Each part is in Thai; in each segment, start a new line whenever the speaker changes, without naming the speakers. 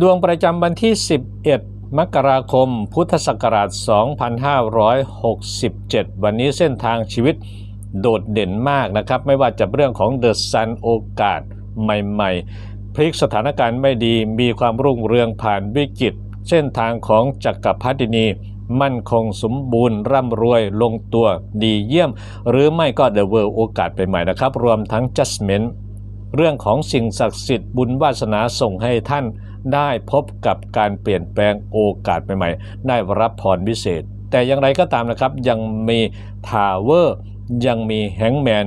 ดวงประจำวันที่ 11 มกราคม พุทธศักราช 2567 วันนี้เส้นทางชีวิตโดดเด่นมากนะครับ ไม่ว่าจะเรื่องของเดอะซันโอกาสใหม่ๆ พลิกสถานการณ์ไม่ดีมีความรุ่งเรืองผ่านวิกฤต เส้นทางของจักรพรรดินีมั่นคงสมบูรณ์ ร่ำรวยลงตัวดีเยี่ยม หรือไม่ก็เดอะเวิลด์โอกาสไปใหม่นะครับ รวมทั้ง Judgment เรื่องของสิ่งศักดิ์สิทธิ์บุญวาสนาส่งให้ท่าน ได้พบกับการเปลี่ยนแปลงโอกาสใหม่ๆ ได้รับพรวิเศษ แต่อย่างไรก็ตามนะครับ ยังมีทาวเวอร์ ยังมีแฮงแมน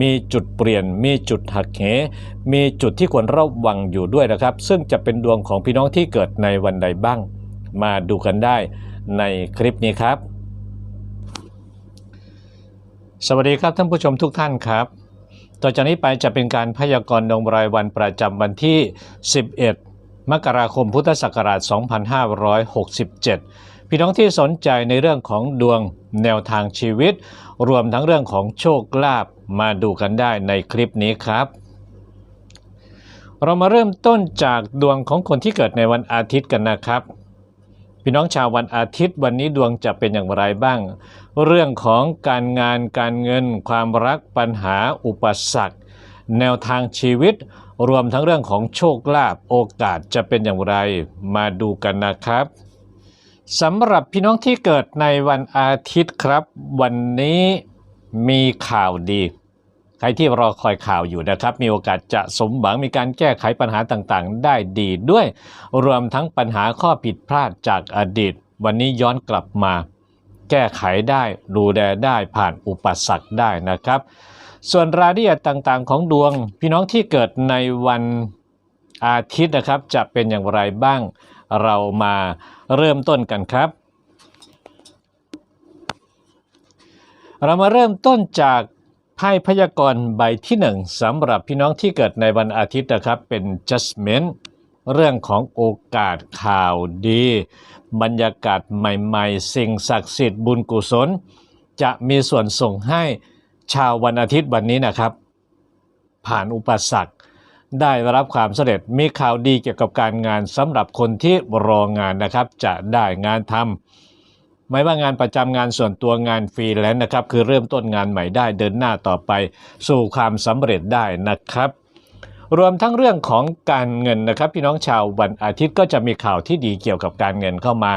มีจุดเปลี่ยน มีจุดหักเห มีจุดที่ควรระวังอยู่ด้วยนะครับ ซึ่งจะเป็นดวงของพี่น้องที่เกิดในวันใดบ้าง มาดูกันได้ในคลิปนี้ครับ สวัสดีครับท่านผู้ชมทุกท่านครับ ต่อจากนี้ไปจะเป็นการพยากรณ์ดวงรายวันประจำวันที่ 11 มกราคมพุทธศักราช 2567 พี่น้องที่สนใจในเรื่องของดวงแนวทางชีวิต รวมทั้งเรื่องของโชคลาภมาดูกันได้ในคลิปนี้ครับ เรามาเริ่มต้นจากดวงของคนที่เกิดในวันอาทิตย์กันนะครับ พี่น้องชาววันอาทิตย์วันนี้ดวงจะเป็นอย่างไรบ้าง เรื่องของการงานการเงิน ความรักปัญหาอุปสรรค แนวทางชีวิต รวมทั้งเรื่องของโชคลาภโอกาสจะเป็นอย่างไรมาดูกันนะครับสำหรับพี่น้องที่เกิดในวันอาทิตย์ครับ วันนี้มีข่าวดี ใครที่รอคอยข่าวอยู่นะครับ มีโอกาสจะสมหวังมีการแก้ไขปัญหาต่างๆ ได้ดีด้วย รวมทั้งปัญหาข้อผิดพลาดจากอดีต วันนี้ย้อนกลับมา แก้ไขได้ดูแลได้ผ่านอุปสรรคได้นะครับ ส่วนรายละเอียดต่างๆ ของดวง พี่น้องที่เกิดในวันอาทิตย์นะครับ จะเป็นอย่างไรบ้าง เรามาเริ่มต้นกันครับ เรามาเริ่มต้นจากไพ่พยากรณ์ใบที่หนึ่งสำหรับพี่น้องที่เกิดในวันอาทิตย์นะครับ เป็น judgment เรื่องของโอกาสข่าวดี บรรยากาศใหม่ ๆ สิ่งศักดิ์สิทธิ์บุญกุศล จะมีส่วนส่งให้ ชาววันอาทิตย์วันนี้นะครับ ผ่านอุปสรรค ได้รับความสำเร็จมีข่าวดีเกี่ยวกับการงานสำหรับคนที่รองานนะครับ จะได้งานทำไม่ว่างานประจำงานส่วนตัวงานฟรีแลนซ์นะครับ คือเริ่มต้นงานใหม่ได้เดินหน้าต่อไป สู่ความสำเร็จได้นะครับรวมทั้งเรื่องของการเงินนะครับ พี่น้องชาววันอาทิตย์ก็จะมีข่าวที่ดีเกี่ยวกับการเงินเข้ามา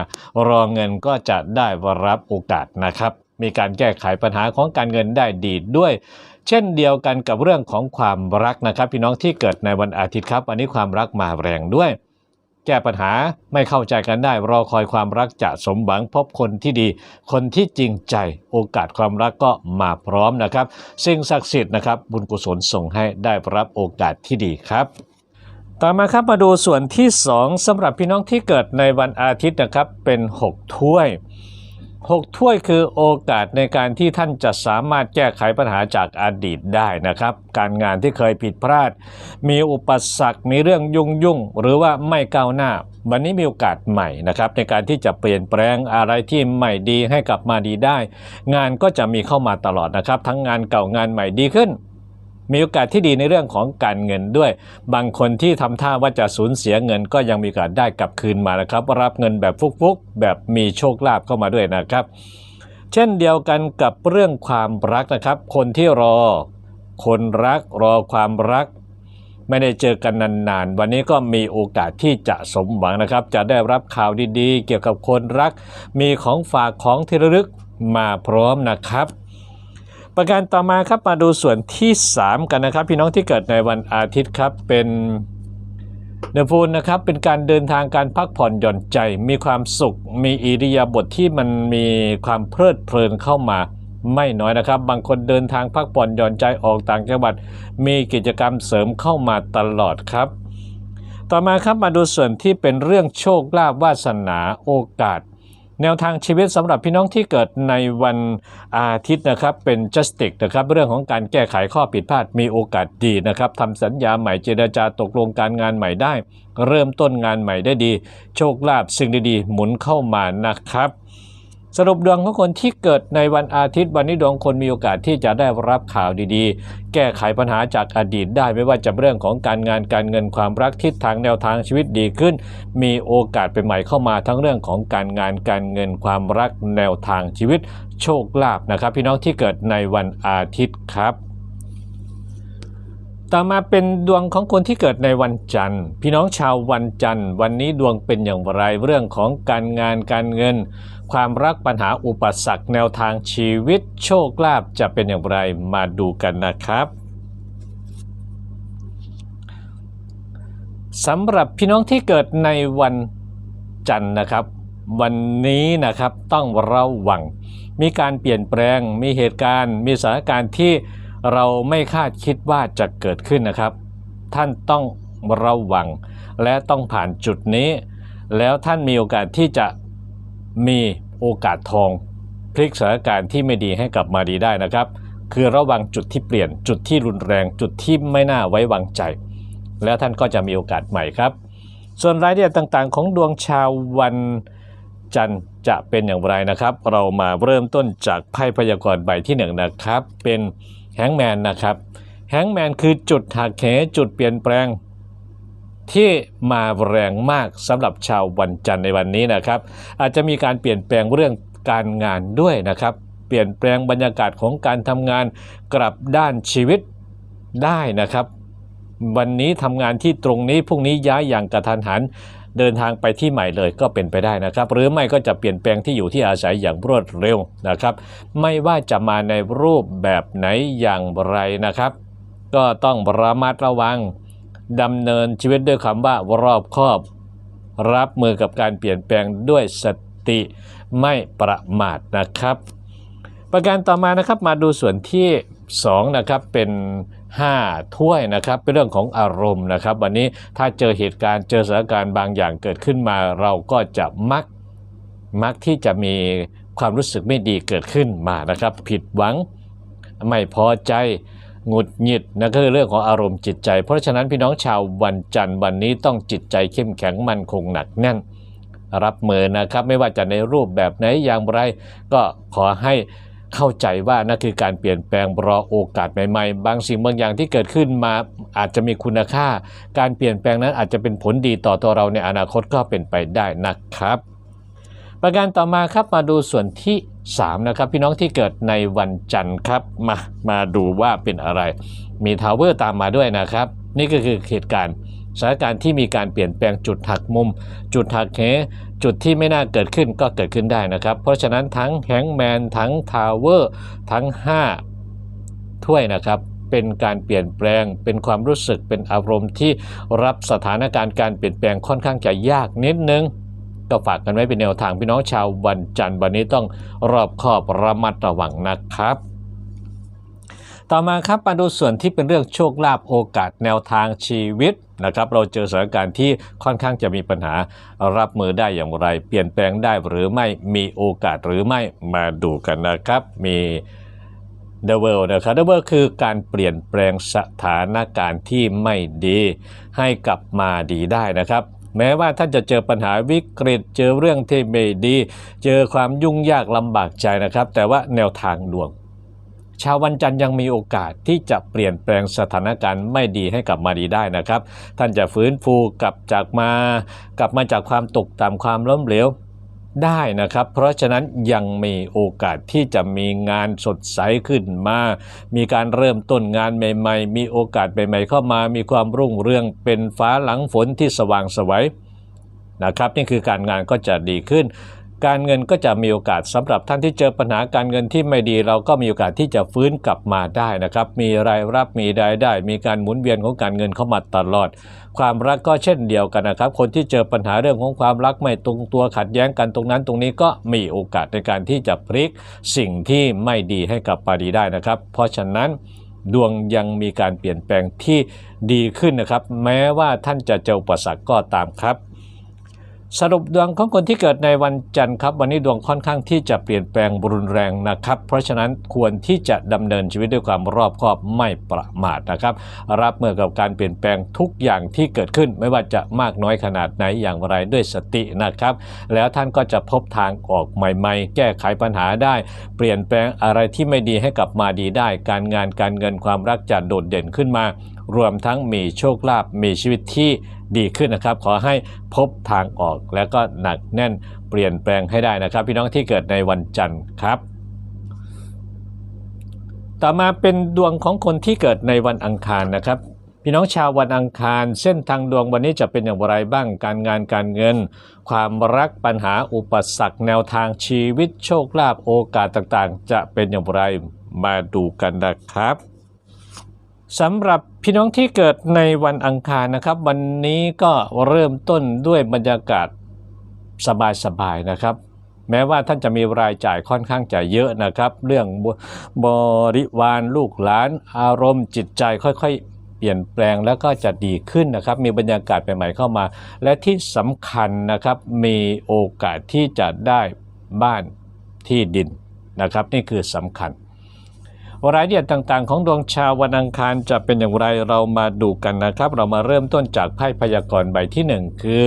รอเงินก็จะได้รับโอกาสนะครับ มีการแก้ไขปัญหาของการเงินได้ดีด้วย เช่นเดียวกันกับเรื่องของความรักนะครับ พี่น้องที่เกิดในวันอาทิตย์ครับ อันนี้ความรักมาแรงด้วย แก้ปัญหาไม่เข้าใจกันได้ รอคอยความรักจะสมหวังพบคนที่ดี คนที่จริงใจโอกาสความรักก็มาพร้อมนะครับ สิ่งศักดิ์สิทธิ์นะครับ บุญกุศลส่งให้ได้รับโอกาสที่ดีครับต่อมาครับมาดูส่วนที่ 2สำหรับพี่น้องที่เกิดในวันอาทิตย์นะครับเป็น 6 ถ้วย 6 ถ้วยคือโอกาสในการที่ท่านจะสามารถแก้ไขปัญหาจากอดีตได้นะครับ การงานที่เคยผิดพลาด มีอุปสรรคมีเรื่องยุ่งยุ่งหรือว่าไม่ก้าวหน้า วันนี้มีโอกาสใหม่นะครับ ในการที่จะเปลี่ยนแปลงอะไรที่ไม่ดีให้กลับมาดีได้ งานก็จะมีเข้ามาตลอดนะครับ ทั้งงานเก่างานใหม่ดีขึ้น มีโอกาสที่ดีในเรื่องของการเงินด้วย บางคนที่ทำท่าว่าจะสูญเสียเงินก็ยังมีโอกาสได้กลับคืนมานะครับ รับเงินแบบฟุกๆ แบบมีโชคลาภเข้ามาด้วยนะครับ เช่นเดียวกันกับเรื่องความรักนะครับ คนที่รอ คนรักรอความรัก ไม่ได้เจอกันนานๆ วันนี้ก็มีโอกาสที่จะสมหวังนะครับ จะได้รับข่าวดีๆ เกี่ยวกับคนรัก มีของฝากของที่ระลึกมาพร้อมนะครับ ประการต่อมาครับมาดูส่วนที่ 3 กันนะครับ พี่น้องที่เกิดในวันอาทิตย์ครับเป็นเดฟูนนะครับเป็นการเดินทางการพักผ่อนหย่อนใจ มีความสุข มีอิริยาบถทที่มันมีความเพลิดเพลินเข้ามาไม่น้อยนะครับ บางคนเดินทางพักผ่อนหย่อนใจออกต่างจังหวัด มีกิจกรรมเสริมเข้ามาตลอดครับ ต่อมาครับมาดูส่วนที่เป็นเรื่องโชคลาภวาสนาโอกาส แนวทางชีวิตสำหรับพี่น้องที่เกิดในวันอาทิตย์นะครับเป็น justice นะครับเรื่องของการแก้ไขข้อผิดพลาดมีโอกาสดีนะครับทำสัญญาใหม่เจรจาตกลงการงานใหม่ได้ เริ่มต้นงานใหม่ได้ดี โชคลาภสิ่งดีๆ หมุนเข้ามานะครับ สรุปดวงของคนที่เกิดในวันอาทิตย์วันนี้ดวงคนมีโอกาสที่จะได้รับข่าวดีๆ แก้ไขปัญหาจากอดีตได้ไม่ว่าจะเรื่องของการงานการเงินความรักทิศทางแนวทางชีวิตดีขึ้น มีโอกาสเป็นใหม่เข้ามาทั้งเรื่องของการงานการเงินความรักแนวทางชีวิต โชคลาภนะครับ พี่น้องที่เกิดในวันอาทิตย์ครับ ต่อมาเป็นดวงของคนที่เกิดในวันจันทร์ พี่น้องชาววันจันทร์ วันนี้ดวงเป็นอย่างไรเรื่องของการงานการเงิน ความรักปัญหาอุปสรรคแนวทางชีวิต โชคลาภจะเป็นอย่างไรมาดูกันนะครับสำหรับพี่น้องที่เกิดในวันจันทร์นะครับ วันนี้นะครับต้องระวัง มีการเปลี่ยนแปลงมีเหตุการณ์ มีสถานการณ์ที่ เราไม่คาดคิดว่าจะเกิดขึ้นนะครับ ท่านต้องระวัง และต้องผ่านจุดนี้ แล้วท่านมีโอกาสที่จะมีโอกาสทอง พลิกสถานการณ์ที่ไม่ดีให้กลับมาดีได้นะครับ คือระวังจุดที่เปลี่ยนจุดที่รุนแรงจุดที่ไม่น่าไว้วางใจ แล้วท่านก็จะมีโอกาสใหม่ครับ ส่วนรายละเอียดต่างๆ ของดวงชาววันจันทร์จะเป็นอย่างไรนะครับ เรามาเริ่มต้นจากไพ่พยากรณ์ใบที่หนึ่งนะครับ เป็น แฮงแมนนะครับแฮงแมนคือจุดหักเหจุดเปลี่ยนแปลง ที่มาแรงมากสำหรับชาววันจันทร์ในวันนี้นะครับ อาจจะมีการเปลี่ยนแปลงเรื่องการงานด้วยนะครับ เปลี่ยนแปลงบรรยากาศของการทำงานกลับด้านชีวิตได้นะครับ วันนี้ทำงานที่ตรงนี้พรุ่งนี้ย้ายอย่างกระทันหัน เดินทางไปที่ใหม่เลยก็เป็นไปได้นะครับ หรือไม่ก็จะเปลี่ยนแปลงที่อยู่ที่อาศัยอย่างรวดเร็วนะครับ ไม่ว่าจะมาในรูปแบบไหนอย่างไรนะครับ ก็ต้องระมัดระวังดำเนินชีวิตด้วยคำว่ารอบคอบ รับมือกับการเปลี่ยนแปลงด้วยสติไม่ประมาทนะครับ ประการต่อมานะครับมาดูส่วนที่ 2นะครับเป็น 5 ถ้วยนะครับเป็นเรื่องของอารมณ์นะครับ วันนี้ถ้าเจอเหตุการณ์เจอสถานการณ์บางอย่างเกิดขึ้นมาเราก็จะมักมักที่จะมีความรู้สึกไม่ดีเกิดขึ้นมานะครับ ผิดหวังไม่พอใจหงุดหงิดนะก็คือเรื่องของอารมณ์จิตใจ เพราะฉะนั้นพี่น้องชาววันจันทร์วันนี้ต้องจิตใจเข้มแข็งมั่นคงหนักแน่น รับมือนะครับ ไม่ว่าจะในรูปแบบไหนอย่างไร ก็ขอให้ เข้าใจว่านั่นคือการเปลี่ยนแปลงรอโอกาสใหม่ๆ บางสิ่งบางอย่างที่เกิดขึ้นมาอาจจะมีคุณค่า การเปลี่ยนแปลงนั้นอาจจะเป็นผลดีต่อตัวเราในอนาคตก็เป็นไปได้นะครับ ประการต่อมาครับมาดูส่วนที่ 3 นะครับ พี่น้องที่เกิดในวันจันทร์ครับมามาดูว่าเป็นอะไร มีทาวเวอร์ตามมาด้วยนะครับ นี่ก็คือเหตุการณ์ สถานการณ์ที่มีการเปลี่ยนแปลงจุดหักมุม จุดหักเหจุดที่ไม่น่าเกิดขึ้นก็เกิดขึ้นได้นะครับ เพราะฉะนั้นทั้งแฮงแมนทั้งทาวเวอร์ทั้ง 5 ถ้วยนะครับเป็นการเปลี่ยนแปลง เป็นความรู้สึกเป็นอารมณ์ที่รับสถานการณ์การเปลี่ยนแปลงค่อนข้างจะยากนิดนึงก็ฝากกันไว้เป็นแนวทางพี่น้องชาววันจันทร์วันนี้ต้องรอบคอบระมัดระวังนะครับต่อมาครับมาดูส่วนที่เป็นเรื่องโชคลาภโอกาสแนวทางชีวิตนะครับเราเจอสถานการณ์ที่ค่อนข้างจะมีปัญหารับมือได้อย่างไร เปลี่ยนแปลงได้หรือไม่มีโอกาสหรือไม่มาดูกันนะครับ มี The World นะครับ The World คือการเปลี่ยนแปลงสถานการณ์ที่ไม่ดี ให้กลับมาดีได้นะครับแม้ว่าท่านจะเจอปัญหาวิกฤต เจอเรื่องที่ไม่ดี เจอความยุ่งยากลำบากใจนะครับ แต่ว่าแนวทางดวง ชาววันจันทร์ยังมีโอกาสที่จะเปลี่ยนแปลงสถานการณ์ไม่ดีให้กลับมาดีได้นะครับ ท่านจะฟื้นฟูกลับจากมากลับมาจากความตกต่ำความล้มเหลวได้นะครับ เพราะฉะนั้นยังมีโอกาสที่จะมีงานสดใสขึ้นมา มีการเริ่มต้นงานใหม่ ๆ มีโอกาสใหม่ๆเข้ามา มีความรุ่งเรืองเป็นฟ้าหลังฝนที่สว่างสวัยนะครับ นี่คือการงานก็จะดีขึ้น การเงินก็จะมีโอกาสสำหรับท่านที่เจอปัญหาการเงินที่ไม่ดี เราก็มีโอกาสที่จะฟื้นกลับมาได้นะครับ มีรายรับมีรายได้ มีการหมุนเวียนของการเงินเข้ามาตลอด ความรักก็เช่นเดียวกันนะครับ คนที่เจอปัญหาเรื่องของความรักไม่ตรงตัวขัดแย้งกันตรงนั้นตรงนี้ก็มีโอกาสในการที่จะพลิกสิ่งที่ไม่ดีให้กลับมาดีได้นะครับ เพราะฉะนั้นดวงยังมีการเปลี่ยนแปลงที่ดีขึ้นนะครับ แม้ว่าท่านจะเจออุปสรรคก็ตามครับ สรุปดวงของคนที่เกิดในวันจันทร์ครับ วันนี้ดวงค่อนข้างที่จะเปลี่ยนแปลงรุนแรงนะครับ เพราะฉะนั้นควรที่จะดำเนินชีวิตด้วยความรอบคอบไม่ประมาทนะครับ รับมือกับการเปลี่ยนแปลงทุกอย่างที่เกิดขึ้น ไม่ว่าจะมากน้อยขนาดไหนอย่างไรด้วยสตินะครับ แล้วท่านก็จะพบทางออกใหม่ ๆ แก้ไขปัญหาได้ เปลี่ยนแปลงอะไรที่ไม่ดีให้กลับมาดีได้ การงานการเงินความรักจะโดดเด่นขึ้นมารวมทั้งมีโชคลาภมีชีวิตที่ดีขึ้นนะครับ ขอให้พบทางออกและก็หนักแน่นเปลี่ยนแปลงให้ได้นะครับ พี่น้องที่เกิดในวันจันทร์ครับ ต่อมาเป็นดวงของคนที่เกิดในวันอังคารนะครับพี่น้องชาววันอังคาร เส้นทางดวงวันนี้จะเป็นอย่างไรบ้างการงานการเงิน ความรักปัญหาอุปสรรคแนวทางชีวิตโชคลาภโอกาสต่างๆ จะเป็นอย่างไรมาดูกันนะครับ สำหรับพี่น้องที่เกิดในวันอังคารนะครับ วันนี้ก็เริ่มต้นด้วยบรรยากาศสบายๆนะครับ แม้ว่าท่านจะมีรายจ่ายค่อนข้างจะเยอะนะครับ เรื่องบบริวารลูกหลาน อารมณ์จิตใจค่อยๆ เปลี่ยนแปลงแล้วก็จะดีขึ้นนะครับ มีบรรยากาศใหม่ๆเข้ามา และที่สำคัญนะครับมีโอกาสที่จะได้บ้านที่ดินนะครับ นี่คือสำคัญ รายละเอียดต่างๆ ของดวงชาววันอังคารจะเป็นอย่างไรเรามาดูกันนะครับ เรามาเริ่มต้นจากไพ่พยากรณ์ใบที่ 1 คือ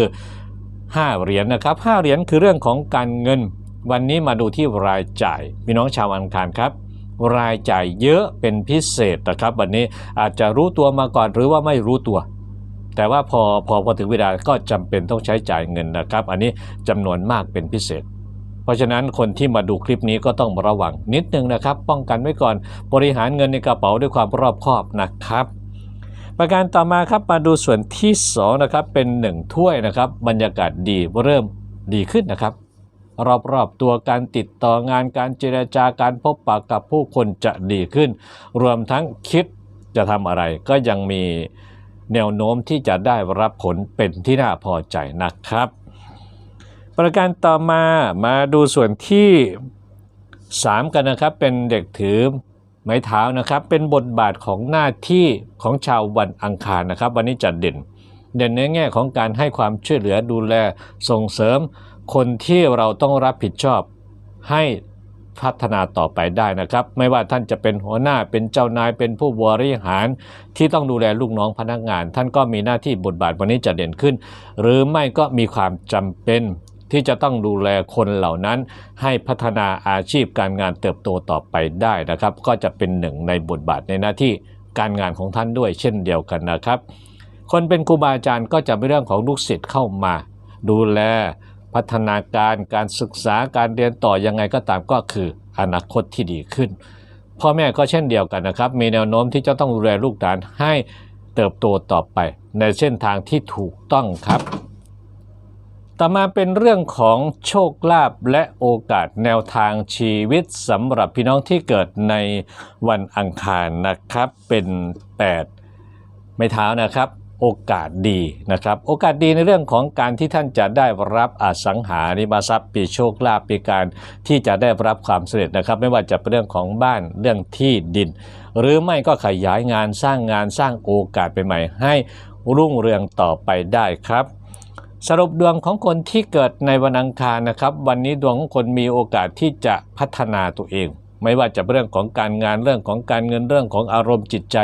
5 เหรียญนะครับ5เหรียญคือเรื่องของการเงิน วันนี้มาดูที่รายจ่ายพี่น้องชาววันอังคารครับรายจ่ายเยอะเป็นพิเศษนะครับ วันนี้อาจจะรู้ตัวมาก่อนหรือว่าไม่รู้ตัว แต่ว่าพอพอพอถึงเวลาก็จำเป็นต้องใช้จ่ายเงินนะครับ อันนี้จำนวนมากเป็นพิเศษ เพราะฉะนั้นคนที่มาดูคลิปนี้ก็ต้องระวังนิดนึงนะครับ ป้องกันไว้ก่อนบริหารเงินในกระเป๋าด้วยความรอบคอบนะครับ ประการต่อมาครับมาดูส่วนที่2นะครับเป็น 1 ถ้วยนะครับ บรรยากาศดีเริ่มดีขึ้นนะครับ รอบๆตัวการติดต่องานการเจรจาการพบปะกับผู้คนจะดีขึ้น รวมทั้งคิดจะทำอะไรก็ยังมีแนวโน้มที่จะได้รับผลเป็นที่น่าพอใจนะครับ ประการต่อมามาดูส่วนที่ 3 กันนะครับ เป็นเด็กถือไม้เท้านะครับ เป็นบทบาทของหน้าที่ของชาววันอังคารนะครับ วันนี้จัดเด่น เด่นในแง่ของการให้ความช่วยเหลือดูแลส่งเสริม คนที่เราต้องรับผิดชอบให้พัฒนาต่อไปได้นะครับ ไม่ว่าท่านจะเป็นหัวหน้าเป็นเจ้านายเป็นผู้บริหาร ที่ต้องดูแลลูกน้องพนักงาน ท่านก็มีหน้าที่บทบาทวันนี้จะเด่นขึ้น หรือไม่ก็มีความจำเป็น ที่จะต้องดูแลคนเหล่านั้น ให้พัฒนาอาชีพการงานเติบโตต่อไปได้นะครับ ก็จะเป็นหนึ่งในบทบาทในหน้าที่การงานของท่านด้วยเช่นเดียวกันนะครับ คนเป็นครูบาอาจารย์ก็จะเป็นเรื่องของลูกศิษย์เข้ามา ดูแลพัฒนาการการศึกษาการเรียนต่อยังไงก็ตามก็คืออนาคตที่ดีขึ้น พ่อแม่ก็เช่นเดียวกันนะครับ มีแนวโน้มที่จะต้องดูแลลูกหลานให้เติบโตต่อไป ในเส้นทางที่ถูกต้องครับ ต่อมาเป็นเรื่องของโชคลาภและโอกาสแนวทางชีวิตสำหรับพี่น้องที่เกิดในวันอังคารนะครับเป็น8ไม่เท้านะครับโอกาสดีนะครับ โอกาสดีในเรื่องของการที่ท่านจะได้รับอสังหาริมทรัพย์ปีโชคลาภปีการที่จะได้รับความสำเร็จนะครับ ไม่ว่าจะเป็นเรื่องของบ้านเรื่องที่ดิน หรือไม่ก็ขยายงานสร้างงานสร้างโอกาสไปใหม่ให้รุ่งเรืองต่อไปได้ครับ สรุปดวงของคนที่เกิดในวันอังคารนะครับ วันนี้ดวงของคนมีโอกาสที่จะพัฒนาตัวเอง ไม่ว่าจะเรื่องของการงานเรื่องของการเงินเรื่องของอารมณ์จิตใจ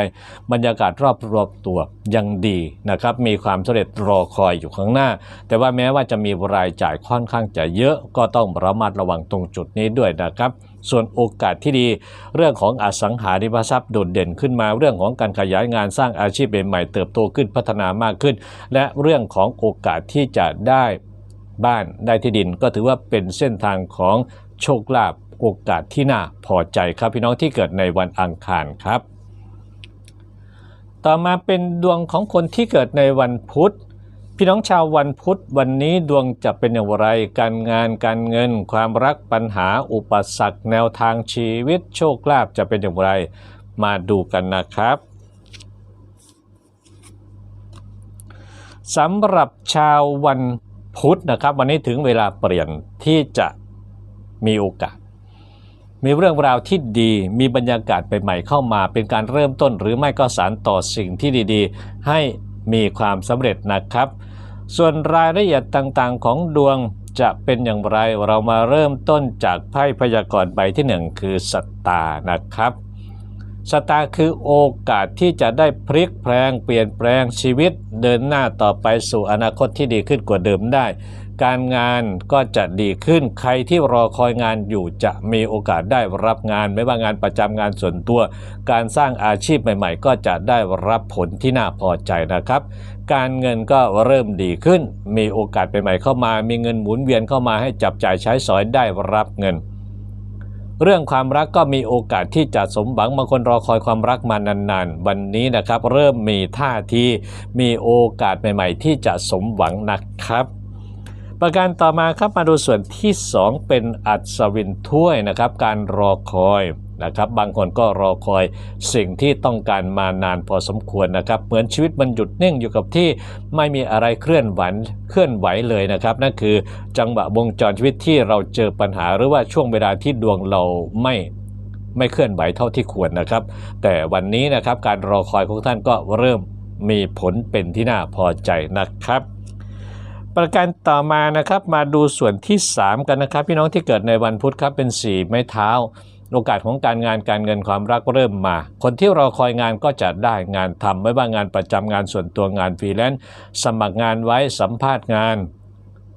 บรรยากาศรอบรอบตัวยังดีนะครับ มีความสำเร็จรอคอยอยู่ข้างหน้า แต่ว่าแม้ว่าจะมีรายจ่ายค่อนข้างจะเยอะก็ต้องระมัดระวังตรงจุดนี้ด้วยนะครับ ส่วนโอกาสที่ดี เรื่องของอสังหาริมทรัพย์โดดเด่นขึ้นมา เรื่องของการขยายงานสร้างอาชีพใหม่เติบโตขึ้นพัฒนามากขึ้น และเรื่องของโอกาสที่จะได้บ้านได้ที่ดิน ก็ถือว่าเป็นเส้นทางของโชคลาภโอกาสที่น่าพอใจครับพี่น้องที่เกิดในวันอังคารครับ ต่อมาเป็นดวงของคนที่เกิดในวันพุธ พี่น้องชาววันพุธวันนี้ดวงจะเป็นอย่างไร การงานการเงิน ความรักปัญหาอุปสรรคแนวทางชีวิตโชคลาภจะเป็นอย่างไร มาดูกันนะครับสำหรับชาววันพุธนะครับ วันนี้ถึงเวลาเปลี่ยนที่จะมีโอกาส มีเรื่องราวที่ดี มีบรรยากาศใหม่ๆเข้ามา เป็นการเริ่มต้นหรือไม่ก็สารต่อสิ่งที่ดี ๆ ให้ มีความสำเร็จนะครับ ส่วนรายละเอียดต่างๆ ของดวงจะเป็นอย่างไรเรามาเริ่มต้นจากไพ่พยากรณ์ใบที่หนึ่งคือสตานะครับสตาคือโอกาสที่จะได้พลิกแปลงเปลี่ยนแปลงชีวิต เดินหน้าต่อไปสู่อนาคตที่ดีขึ้นกว่าเดิมได้ การงานก็จะดีขึ้นใครที่รอคอยงานอยู่จะมีโอกาสได้รับงาน ไม่ว่างานประจำงานส่วนตัว การสร้างอาชีพใหม่ ๆ ก็จะได้รับผลที่น่าพอใจนะครับ การเงินก็เริ่มดีขึ้น มีโอกาสใหม่ๆเข้ามา มีเงินหมุนเวียนเข้ามาให้จับจ่ายใช้สอยได้รับเงินเรื่องความรักก็มีโอกาสที่จะสมหวังบางคนรอคอยความรักมานานๆ วันนี้นะครับ เริ่มมีท่าทีมีโอกาสใหม่ ๆ ที่จะสมหวังนะครับ ประการต่อมาครับมาดูส่วนที่ 2 เป็นอัศวินถ้วยนะครับ การรอคอยนะครับ บางคนก็รอคอยสิ่งที่ต้องการมานานพอสมควรนะครับ เหมือนชีวิตมันหยุดนิ่งอยู่กับที่ไม่มีอะไรเคลื่อนไหวเคลื่อนไหวเลยนะครับ นั่นคือจังหวะวงจรชีวิตที่เราเจอปัญหา หรือว่าช่วงเวลาที่ดวงเราไม่ไม่เคลื่อนไหวเท่าที่ควรนะครับ แต่วันนี้นะครับการรอคอยของท่านก็เริ่มมีผลเป็นที่น่าพอใจนะครับ ประการต่อมานะครับมาดูส่วนที่ 3 กันนะครับ พี่น้องที่เกิดในวันพุธครับเป็น4ไม้เท้า โอกาสของการงานการเงินความรักเริ่มมา คนที่รอคอยงานก็จะได้งานทำไม่ว่างานประจำงานส่วนตัวงานฟรีแลนซ์สมัครงานไว้สัมภาษณ์งาน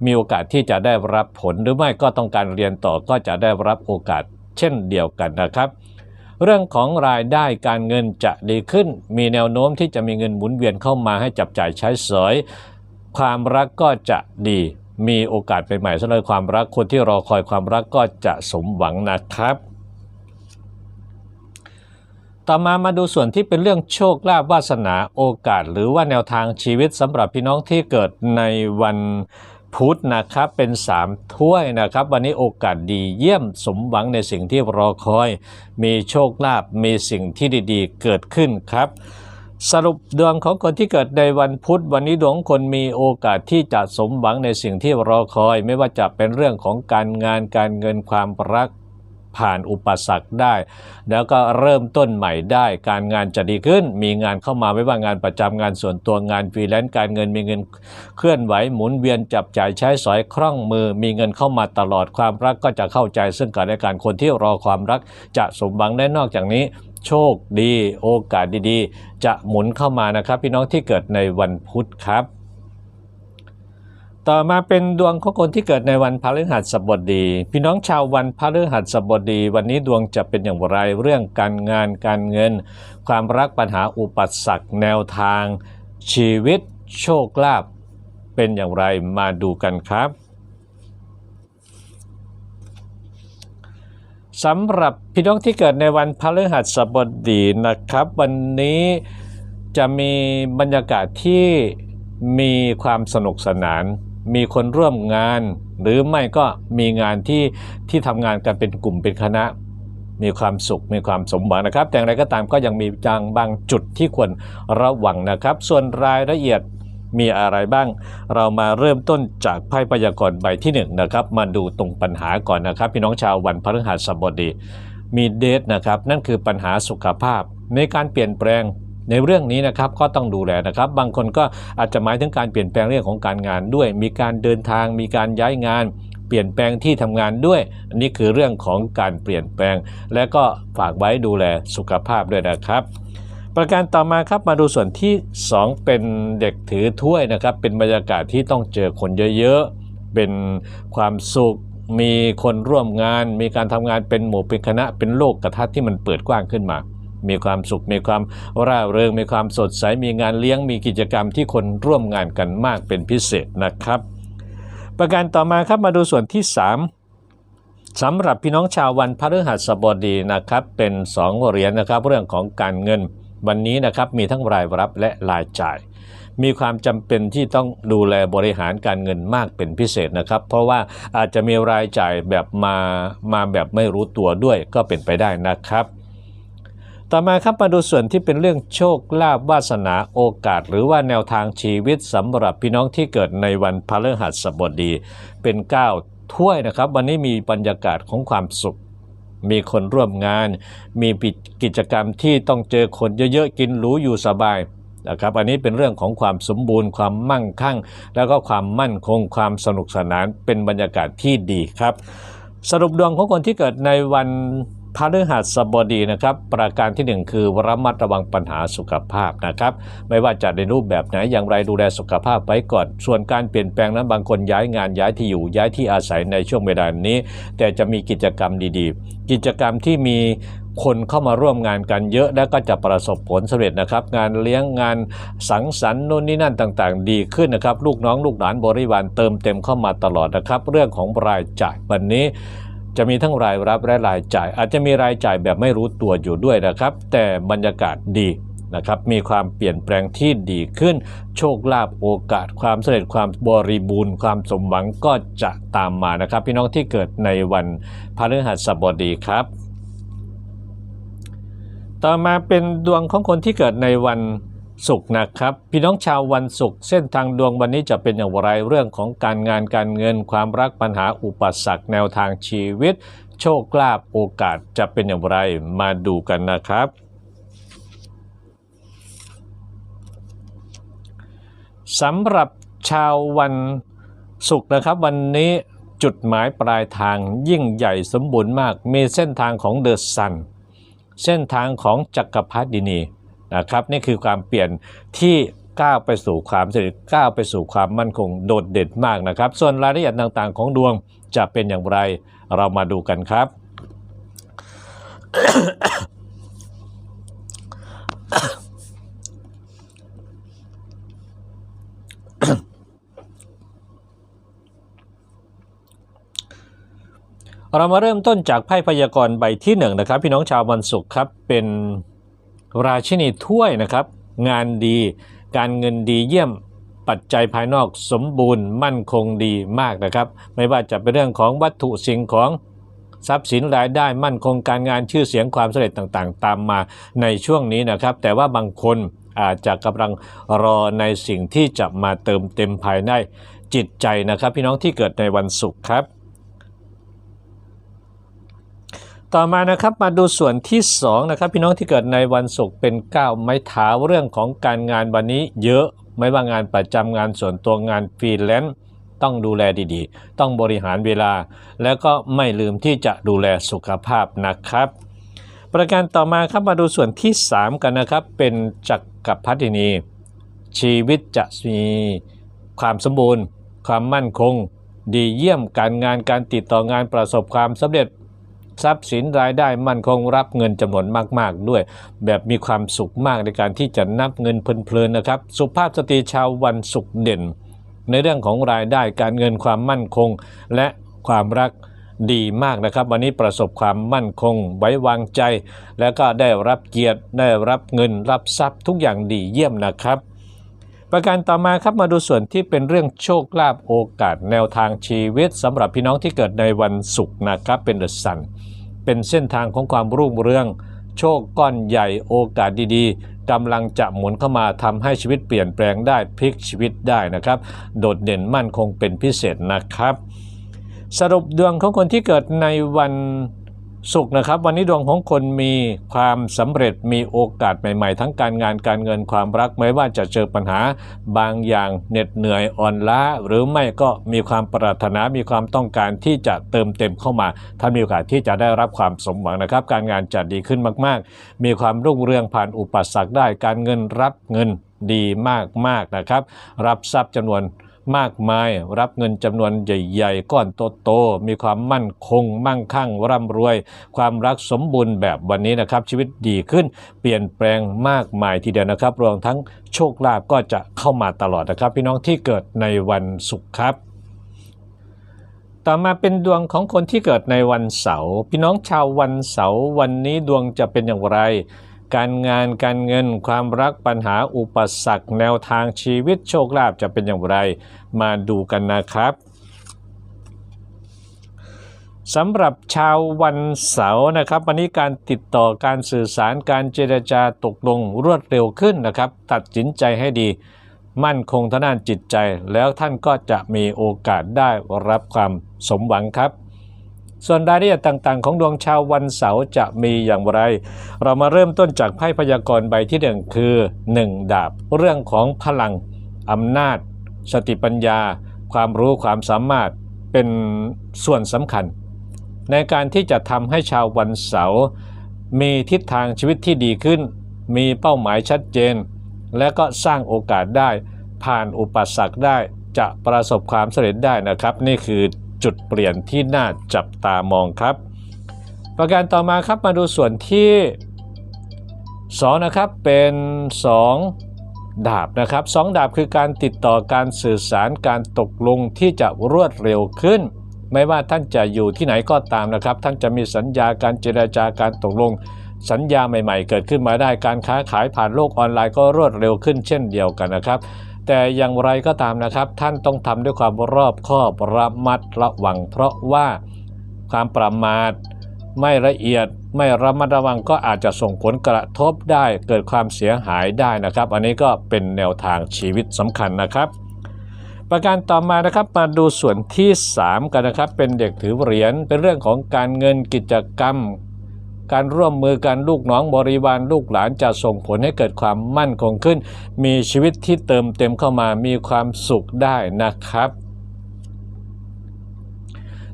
มีโอกาสที่จะได้รับผลหรือไม่ก็ต้องการเรียนต่อก็จะได้รับโอกาสเช่นเดียวกันนะครับเรื่องของรายได้การเงินจะดีขึ้น มีแนวโน้มที่จะมีเงินหมุนเวียนเข้ามาให้จับจ่ายใช้สอย ความรักก็จะดี มีโอกาสใหม่ๆสำหรับความรักคนที่รอคอยความรักก็จะสมหวังนะครับ ต่อมามาดูส่วนที่เป็นเรื่องโชคลาภวาสนาโอกาส หรือว่าแนวทางชีวิตสำหรับพี่น้องที่เกิดในวันพุธนะครับเป็น 3 ถ้วยนะครับ วันนี้โอกาสดีเยี่ยมสมหวังในสิ่งที่รอคอย มีโชคลาภมีสิ่งที่ดีๆ เกิดขึ้นครับ สรุปดวงของคนที่เกิดในวันพุธ วันนี้ดวงคนมีโอกาสที่จะสมหวังในสิ่งที่รอคอย ไม่ว่าจะเป็นเรื่องของการงานการเงินความรักผ่านอุปสรรคได้ แล้วก็เริ่มต้นใหม่ได้ การงานจะดีขึ้น มีงานเข้ามาไม่ว่างานประจำงานส่วนตัวงานฟรีแลนซ์การเงินมีเงินเคลื่อนไหวหมุนเวียนจับจ่ายใช้สอยคล่องมือ มีเงินเข้ามาตลอดความรักก็จะเข้าใจซึ่งกันและกันคนที่รอความรักจะสมหวังได้นอกจากนี้ โชคดี โอกาสดีๆ จะหมุนเข้ามานะครับ พี่น้องที่เกิดในวันพุธครับ ต่อมาเป็นดวงของคนที่เกิดในวันพฤหัสบดี พี่น้องชาววันพฤหัสบดี วันนี้ดวงจะเป็นอย่างไรเรื่องการงานการเงิน ความรักปัญหาอุปสรรคแนวทาง ชีวิตโชคลาภเป็นอย่างไรมาดูกันครับ สำหรับพี่น้องที่เกิดในวันพฤหัสบดีนะครับ วันนี้จะมีบรรยากาศที่มีความสนุกสนาน มีคนร่วมงาน หรือไม่ก็มีงานที่ที่ทำงานกันเป็นกลุ่มเป็นคณะ มีความสุขมีความสมหวังนะครับ แต่อย่างไรก็ตามก็ยังมีจางบางจุดที่ควรระวังนะครับ ส่วนรายละเอียด มีอะไรบ้าง เรามาเริ่มต้นจากไพ่พยากรณ์ใบที่หนึ่งนะครับ มาดูตรงปัญหาก่อนนะครับ พี่น้องชาววันพฤหัสบดีมีเดทนะครับ นั่นคือปัญหาสุขภาพ ในการเปลี่ยนแปลงในเรื่องนี้นะครับก็ต้องดูแลนะครับ บางคนก็อาจจะหมายถึงการเปลี่ยนแปลงเรื่องของการงานด้วย มีการเดินทาง มีการย้ายงาน เปลี่ยนแปลงที่ทำงานด้วย อันนี้คือเรื่องของการเปลี่ยนแปลง และก็ฝากไว้ดูแลสุขภาพด้วยนะครับ ประการต่อมาครับมาดูส่วนที่ 2 เป็นเด็กถือถ้วยนะครับ เป็นบรรยากาศที่ต้องเจอคนเยอะๆ เป็นความสุข มีคนร่วมงาน มีการทำงานเป็นหมู่เป็นคณะ เป็นโลกกระทัดที่มันเปิดกว้างขึ้นมา มีความสุข มีความร่าเริง มีความสดใส มีงานเลี้ยง มีกิจกรรมที่คนร่วมงานกันมากเป็นพิเศษนะครับ ประการต่อมาครับมาดูส่วนที่ 3สำหรับพี่น้องชาววันพฤหัสบดีนะครับ เป็น 2 เหรียญนะครับ เรื่องของการเงิน วันนี้นะครับมีทั้งรายรับและรายจ่าย มีความจำเป็นที่ต้องดูแลบริหารการเงินมากเป็นพิเศษนะครับ เพราะว่าอาจจะมีรายจ่ายแบบมามาแบบไม่รู้ตัวด้วยก็เป็นไปได้นะครับ ต่อมาครับมาดูส่วนที่เป็นเรื่องโชคลาภวาสนาโอกาส หรือว่าแนวทางชีวิตสำหรับพี่น้องที่เกิดในวันพฤหัสบดี เป็น 9 ถ้วยนะครับ วันนี้มีบรรยากาศของความสุข มีคนร่วมงาน มีกิจกรรมที่ต้องเจอคนเยอะๆ กินหรูอยู่สบายนะครับอันนี้เป็นเรื่องของความสมบูรณ์ ความมั่งคั่ง แล้วก็ความมั่นคงความสนุกสนานเป็นบรรยากาศที่ดีครับ สรุปดวงของคนที่เกิดในวัน พฤหัสบดีนะครับ ประการที่หนึ่งคือระมัดระวังปัญหาสุขภาพนะครับ ไม่ว่าจะในรูปแบบไหนอย่างไรดูแลสุขภาพไว้ก่อน ส่วนการเปลี่ยนแปลงนั้นบางคนย้ายงานย้ายที่อยู่ย้ายที่อาศัยในช่วงเวลานี้ แต่จะมีกิจกรรมดีๆ กิจกรรมที่มีคนเข้ามาร่วมงานกันเยอะและก็จะประสบผลสำเร็จนะครับ งานเลี้ยงงานสังสรรค์นู่นนี่นั่นต่างๆ ดีขึ้นนะครับ ลูกน้องลูกหลานบริวารเติมเต็มเข้ามาตลอดนะครับ เรื่องของรายจ่ายวันนี้ จะมีทั้งรายรับและรายจ่าย อาจจะมีรายจ่ายแบบไม่รู้ตัวอยู่ด้วยนะครับ แต่บรรยากาศดีนะครับมีความเปลี่ยนแปลงที่ดีขึ้น โชคลาภโอกาส ความสำเร็จความบริบูรณ์ ความสมหวังก็จะตามมานะครับ พี่น้องที่เกิดในวันพฤหัสบดีครับ ต่อมาเป็นดวงของคนที่เกิดในวัน ศุกร์นะครับ พี่น้องชาววันศุกร์เส้นทางดวงวันนี้จะเป็นอย่างไรเรื่องของการงานการเงินความรักปัญหาอุปสรรคแนวทางชีวิต โชคลาภโอกาสจะเป็นอย่างไรมาดูกันนะครับ สำหรับชาววันศุกร์นะครับ วันนี้จุดหมายปลายทางยิ่งใหญ่สมบูรณ์มาก มีเส้นทางของเดอะซันเส้นทางของจักรพรรดินี นะครับนี่คือความเปลี่ยนที่ก้าวไปสู่ความสำเร็จก้าวไปสู่ความมั่นคงโดดเด่นมากนะครับ ส่วนรายละเอียดต่างๆ ของดวงจะเป็นอย่างไรเรามาดูกันครับ เรามาเริ่มต้นจากไพ่พยากรณ์ใบที่หนึ่งนะครับ พี่น้องชาววันศุกร์ครับเป็น ราชินีถ้วยนะครับ งานดี การเงินดีเยี่ยมปัจจัยภายนอกสมบูรณ์มั่นคงดีมากนะครับ ไม่ว่าจะเป็นเรื่องของวัตถุสิ่งของทรัพย์สินรายได้มั่นคงการงานชื่อเสียงความสำเร็จต่างๆ ตามมาในช่วงนี้นะครับ แต่ว่าบางคนอาจจะกำลังรอในสิ่งที่จะมาเติมเต็มภายในจิตใจนะครับ พี่น้องที่เกิดในวันศุกร์ครับ ต่อมานะครับมาดูส่วนที่2นะครับพี่น้องที่เกิดในวันศุกร์เป็นก้าไม้เท้าเรื่องของการงานวันนี้เยอะไม่ว่างานประจำงานส่วนตัวงานฟรีแลนซ์ต้องดูแลดีๆ ต้องบริหารเวลา แล้วก็ไม่ลืมที่จะดูแลสุขภาพนะครับ ประการต่อมาครับมาดูส่วนที่ 3 กันนะครับ เป็นจักรพรรดินี ชีวิตจะมีความสมบูรณ์ ความมั่นคง ดีเยี่ยมการงานการติดต่องานประสบความสำเร็จ ทรัพย์สินรายได้มั่นคงรับเงินจำนวนมาก ๆ ด้วย แบบมีความสุขมากในการที่จะนับเงินเพลินๆนะครับ สุภาพสตรีชาววันศุกร์เด่น ในเรื่องของรายได้การเงินความมั่นคง และความรักดีมากนะครับ วันนี้ประสบความมั่นคง ไว้วางใจ แล้วก็ได้รับเกียรติได้รับเงินรับทรัพย์ทุกอย่างดีเยี่ยมนะครับ ประการต่อมาครับมาดูส่วนที่เป็นเรื่องโชคลาภโอกาสแนวทางชีวิตสำหรับพี่น้องที่เกิดในวันศุกร์นะครับเป็นเดอะซันเป็นเส้นทางของความรุ่งเรือง โชคก้อนใหญ่โอกาสดีๆกำลังจะหมุนเข้ามาทำให้ชีวิตเปลี่ยนแปลงได้พลิกชีวิตได้นะครับ โดดเด่นมั่นคงเป็นพิเศษนะครับ สรุปดวงของคนที่เกิดในวัน ศุกร์นะครับ วันนี้ดวงของคนมีความสำเร็จมีโอกาสใหม่ๆ ทั้งการงานการเงินความรักไม่ว่าจะเจอปัญหาบางอย่างเหน็ดเหนื่อยอ่อนล้า หรือไม่ก็มีความปรารถนามีความต้องการที่จะเติมเต็มเข้ามาท่านมีโอกาสที่จะได้รับความสมหวังนะครับ การงานจะดีขึ้นมากๆ มีความรุ่งเรืองผ่านอุปสรรคได้ การเงินรับเงินดีมากๆนะครับ รับทรัพย์จำนวน มากมาย รับเงินจำนวนใหญ่ๆ ก้อนโตๆมีความมั่นคง มั่งคั่ง ร่ำรวย ความรักสมบูรณ์แบบวันนี้นะครับ ชีวิตดีขึ้นเปลี่ยนแปลงมากมายทีเดียวนะครับ รวมทั้งโชคลาภก็จะเข้ามาตลอดนะครับ พี่น้องที่เกิดในวันศุกร์ครับต่อมาเป็นดวงของคนที่เกิดในวันเสาร์พี่น้องชาววันเสาร์วันนี้ดวงจะเป็นอย่างไร การงานการเงินความรักปัญหาอุปสรรค แนวทางชีวิตโชคลาภจะเป็นอย่างไรมาดูกันนะครับสำหรับชาววันเสาร์นะครับ วันนี้การติดต่อการสื่อสารการเจรจาตกลงรวดเร็วขึ้นนะครับ ตัดสินใจให้ดี มั่นคงทางด้านจิตใจ แล้วท่านก็จะมีโอกาสได้รับความสมหวังครับ ส่วนรายละเอียดต่างๆ ของดวงชาววันเสาร์จะมีอย่างไร เรามาเริ่มต้นจากไพ่พยากรณ์ใบที่หนึ่งคือ 1 ดาบ เรื่องของพลังอำนาจ สติปัญญา ความรู้ความสามารถเป็นส่วนสำคัญ ในการที่จะทำให้ชาววันเสาร์มีทิศทางชีวิตที่ดีขึ้น มีเป้าหมายชัดเจน และก็สร้างโอกาสได้ ผ่านอุปสรรคได้จะประสบความสำเร็จได้นะครับ นี่คือ จุดเปลี่ยนที่น่าจับตามองครับ ประการต่อมาครับมาดูส่วนที่2นะครับเป็น 2 ดาบนะครับสองดาบคือการติดต่อการสื่อสารการตกลงที่จะรวดเร็วขึ้น ไม่ว่าท่านจะอยู่ที่ไหนก็ตามนะครับ ท่านจะมีสัญญาการเจรจาการตกลง สัญญาใหม่ ๆ เกิดขึ้นมาได้การค้าขายผ่านโลกออนไลน์ก็รวดเร็วขึ้นเช่นเดียวกันนะครับ แต่อย่างไรก็ตามนะครับ ท่านต้องทำด้วยความรอบคอบระมัดระวัง เพราะว่าความประมาทไม่ละเอียดไม่ระมัดระวังก็อาจจะส่งผลกระทบได้เกิดความเสียหายได้นะครับ อันนี้ก็เป็นแนวทางชีวิตสำคัญนะครับ ประการต่อมานะครับมาดูส่วนที่ 3 กันนะครับ เป็นเด็กถือเหรียญเป็นเรื่องของการเงินกิจกรรม การร่วมมือกันลูกน้องบริวารลูกหลานจะส่งผลให้เกิดความมั่นคงขึ้น มีชีวิตที่เติมเต็มเข้ามามีความสุขได้นะครับ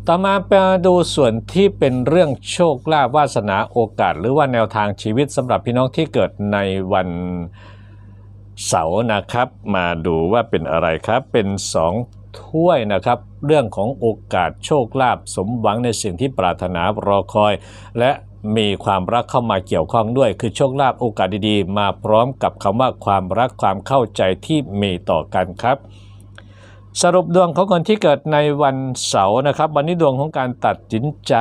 ต่อมาไปดูส่วนที่เป็นเรื่องโชคลาภวาสนาโอกาส หรือว่าแนวทางชีวิตสำหรับพี่น้องที่เกิดในวันเสาร์นะครับ มาดูว่าเป็นอะไรครับเป็นสองถ้วยนะครับเรื่องของโอกาสโชคลาภสมหวังในสิ่งที่ปรารถนารอคอย และ มีความรักเข้ามาเกี่ยวข้องด้วย คือโชคลาภโอกาสดีๆ มาพร้อมกับคำว่าความรักความเข้าใจที่มีต่อกันครับ สรุปดวงของคนที่เกิดในวันเสาร์นะครับ วันนี้ดวงของการตัดสินใจ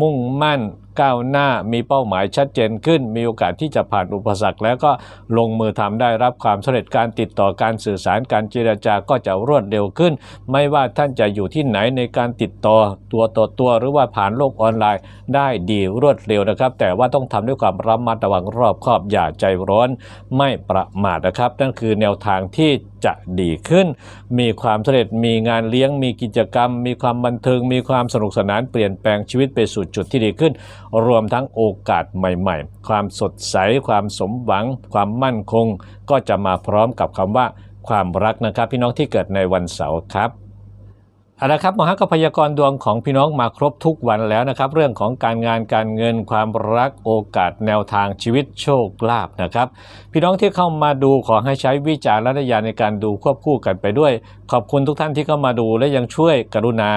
มุ่งมั่น ก้าวหน้ามีเป้าหมายชัดเจนขึ้น มีโอกาสที่จะผ่านอุปสรรค แล้วก็ลงมือทำได้รับความสำเร็จการติดต่อการสื่อสารการเจรจาก็จะรวดเร็วขึ้น ไม่ว่าท่านจะอยู่ที่ไหนในการติดต่อตัวต่อตัวหรือว่าผ่านโลกออนไลน์ ได้ดีรวดเร็วนะครับ แต่ว่าต้องทำด้วยความระมัดระวังรอบคอบอย่าใจร้อน ไม่ประมาทนะครับ นั่นคือแนวทางที่จะดีขึ้น มีความสำเร็จ มีงานเลี้ยง มีกิจกรรม มีความบันเทิง มีความสนุกสนาน เปลี่ยนแปลงชีวิตไปสู่จุดที่ดีขึ้น รวมทั้งโอกาสใหม่ๆ ความสดใส ความสมหวัง ความมั่นคง ก็จะมาพร้อมกับคำว่าความรักนะครับ พี่น้องที่เกิดในวันเสาร์ครับเอาละครับมหากพยากรดวงของพี่น้องมาครบทุกวันแล้วนะครับ เรื่องของการงานการเงินความรักโอกาสแนวทางชีวิตโชคลาภนะครับ พี่น้องที่เข้ามาดูขอให้ใช้วิจารณญาณในการดูควบคู่กันไปด้วย ขอบคุณทุกท่านที่เข้ามาดูและยังช่วยกรุณา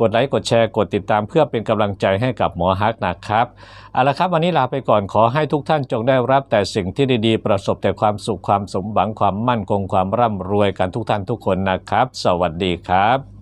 กดไลค์กดแชร์กดติดตามเพื่อเป็นกำลังใจให้กับหมอฮักนะครับเอาละครับวันนี้ลาไปก่อนขอให้ทุกท่านจงได้รับแต่สิ่งที่ดีๆ ประสบแต่ความสุขความสมหวังความมั่นคงความร่ำรวยกันทุกท่านทุกคนนะครับ สวัสดีครับ